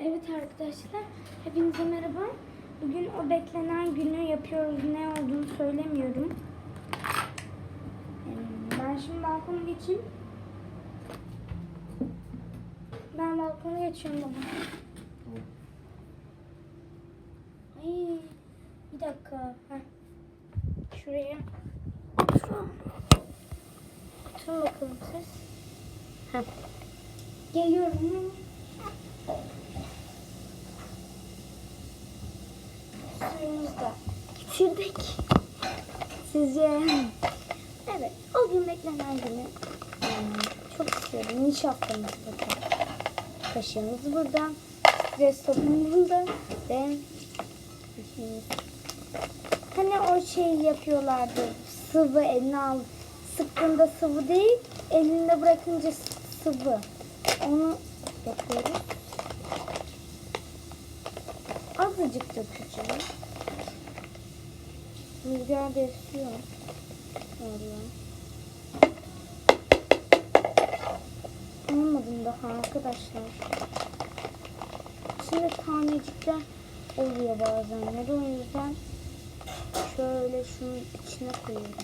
Evet arkadaşlar, hepinize merhaba. Bugün o beklenen günü yapıyoruz. Ne olduğunu söylemiyorum. Ee, Ben şimdi balkona geçeyim. Ben balkona geçiyorum baba. Ay, bir dakika. Heh. Şuraya. Oturun bakalım siz. Heh. Geliyorum. Suyumuzu da. Sizce evet o gün beklenen günü yani çok istiyorum. Nişastamız burada. Kaşığımız burada. Stres burada. Ve Hani o şeyi yapıyorlardı. Sıvı eline al. Sıktığında sıvı değil, elinde bırakınca sıvı. Onu yapıyoruz. Azıcık dökeceğim. Rüzgar da esiyor. Vallahi. Olmadım daha arkadaşlar. Şimdi tanecikler oluyor bazenleri. O yüzden şöyle şunun içine koyuyorum.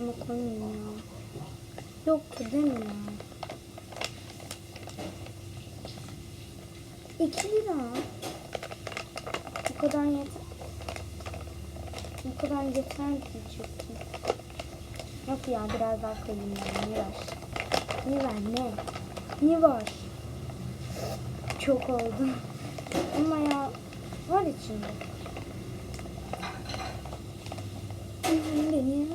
Ama koymayayım ya. Yoktu değil mi ya? 2 lira. Bu kadar yeter. Bu kadar yeter diyecektim. Yok ya biraz daha koyayım ya. Ne var? Ne var ne? Ne var? Çok oldu. Ama ya var içinde. Beni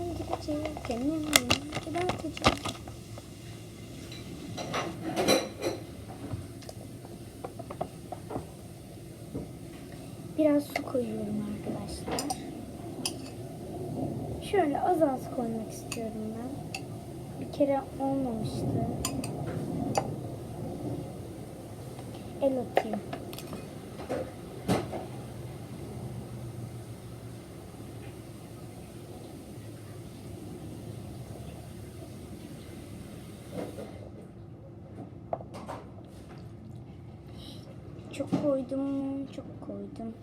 Biraz su koyuyorum arkadaşlar. Şöyle az az koymak istiyorum ben. Bir kere olmamıştı. El atayım. Çok koydum, çok koydum.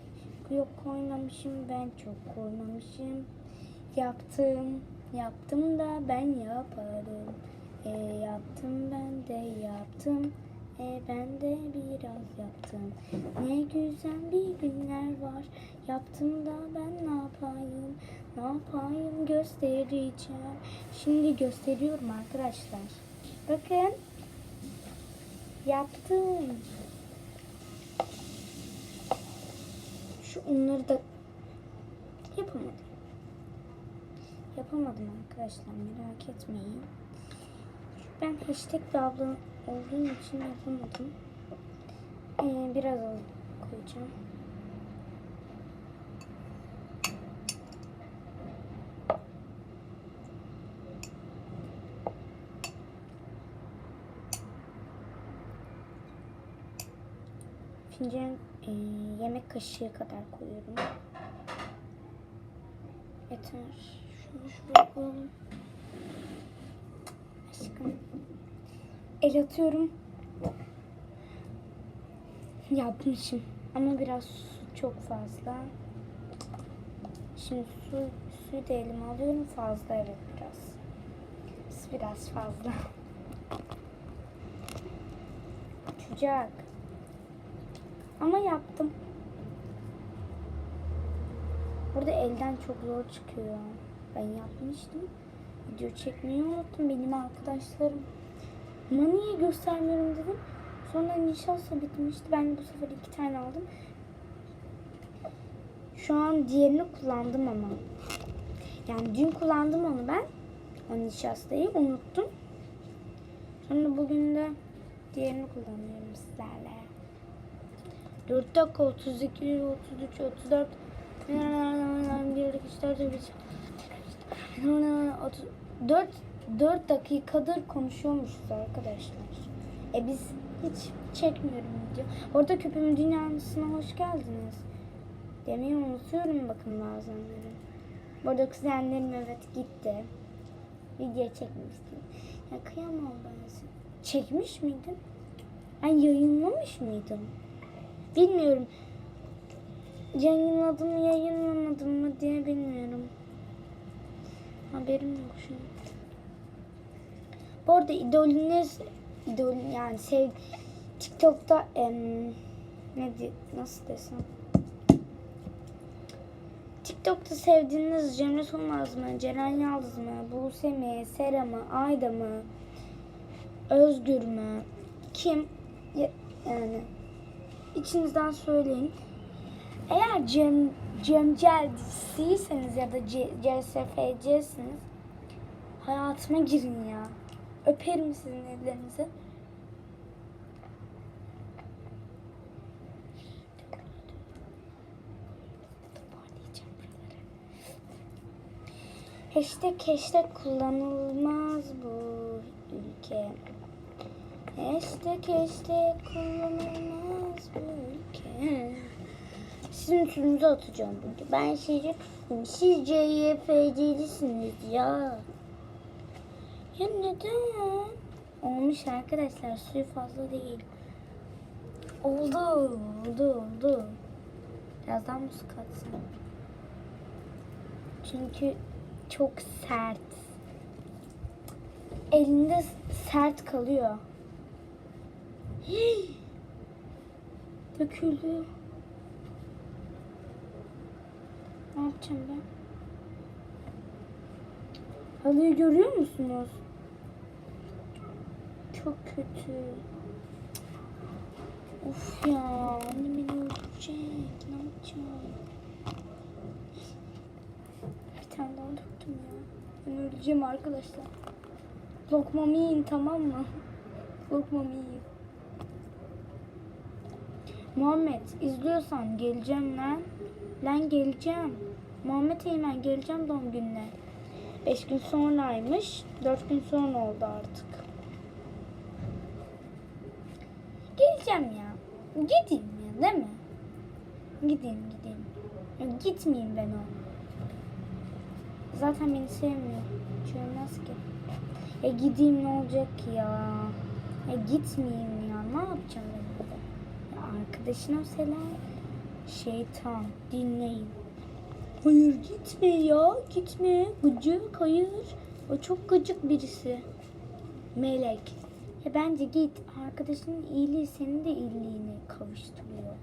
Yok koymamışım, ben çok koymamışım. Yaptım, yaptım da ben yaparım. E, yaptım ben de yaptım. E, ben de biraz yaptım. Ne güzel bir günler var. Yaptım da ben ne yapayım? Ne yapayım göstereceğim. Şimdi gösteriyorum arkadaşlar. Bakın. Yaptım. Şu unları da yapamadım. Yapamadım arkadaşlar merak etmeyin. Ben hashtag bir abla olduğum için yapamadım. Ee, biraz az koyacağım. Fincan e, yemek kaşığı kadar koyuyorum. Yeter. Şunu şuraya koyalım. Aşkım. El atıyorum. Yapmışım. Ama biraz su çok fazla. Şimdi su, suyu da elime alıyorum. Fazla evet biraz. Biraz fazla. Çocuk. Ama yaptım. Burada elden çok zor çıkıyor. Ben yapmıştım. Video çekmeyi unuttum benim arkadaşlarım. Ama niye göstermiyorum dedim. Sonra nişasta bitmişti. Ben bu sefer iki tane aldım. Şu an diğerini kullandım ama. Yani dün kullandım onu ben. O nişastayı unuttum. Sonra bugün de diğerini kullanıyorum sizlerle. 4 dakika 32, 33, 34 1, 2, 3, 4, 5, 4, 4 dakikadır konuşuyormuşuz arkadaşlar. E biz hiç çekmiyorum video. Orada köpüğümün dünyasına hoş geldiniz. Demeyi unutuyorum bakın bazenleri. Bu arada kuzenlerim evet gitti. Video çekmiştim. Ya kıyamam ben. Çekmiş miydin? Ben yayınlamış mıydım? Bilmiyorum. Yayınladım yayınlamadım mı diye bilmiyorum. Haberim yok an. Bu arada idolünüz idol yani sev TikTok'ta em, ne di- nasıl desem TikTok'ta sevdiğiniz Cemre Solmaz mı, Ceren Yaldız mı, Buse mi, Sera mı, Ayda mı, Özgür mü, kim Ya- yani içinizden söyleyin. Eğer Cem Cemcel dizisiyseniz ya da CSFC'siniz hayatıma girin ya. Öperim sizin ellerinizi. Hashtag hashtag kullanılmaz bu ülke. Hashtag hashtag kullanılmaz. Sizin üstünüze atacağım bugün. Ben tuttum. Siz CYFC'lisiniz ya. Ya neden? Olmuş arkadaşlar. Suyu fazla değil. Oldu. Oldu. Oldu. Birazdan muz katsın. Çünkü çok sert. Elinde sert kalıyor. Hii. Döküldü. Ne yapacağım ben? Halıyı görüyor musunuz? Çok kötü. Of ya, annem beni öldürecek. Ne yapacağım? Bir tane daha döktüm ya. Ben öleceğim arkadaşlar. Lokmamı yiyin tamam mı? Lokmamı yiyin. Muhammed izliyorsan geleceğim lan. Lan geleceğim. Muhammed Eymen geleceğim doğum gününe. Beş gün sonraymış. Dört gün sonra oldu artık. Geleceğim ya. Gideyim ya değil mi? Gideyim gideyim. Ya gitmeyeyim ben o. Zaten beni sevmiyor. Sevmez ki. Ya gideyim ne olacak ya? Ya gitmeyeyim ya. Ne yapacağım ben burada? Ya arkadaşına selam. Şeytan dinleyin. Hayır gitme ya gitme. Gıcık hayır. O çok gıcık birisi. Melek. Ya bence git. Arkadaşının iyiliği senin de iyiliğini kavuşturuyor.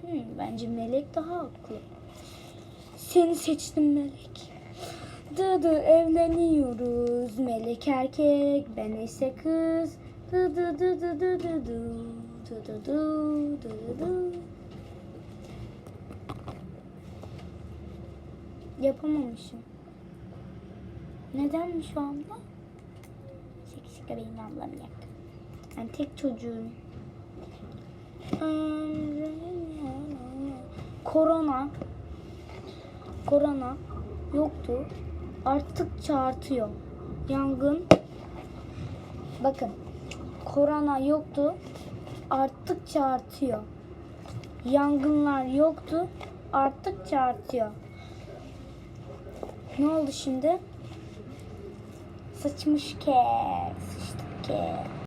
Hmm, bence Melek daha haklı. Seni seçtim Melek. Dı dı evleniyoruz. Melek erkek, ben ise kız. Dı dı dı dı dı. Dı dı dı dı dı Yapamamışım. Nedenmiş o abla? Seksika benim ablam yak. Ben tek çocuğum. Korona. Korona yoktu. Arttıkça artıyor. Yangın. Bakın. Korona yoktu. Arttıkça artıyor. Yangınlar yoktu. Arttıkça artıyor. Ne oldu şimdi? Sıçmış ke. Sıçtık ke.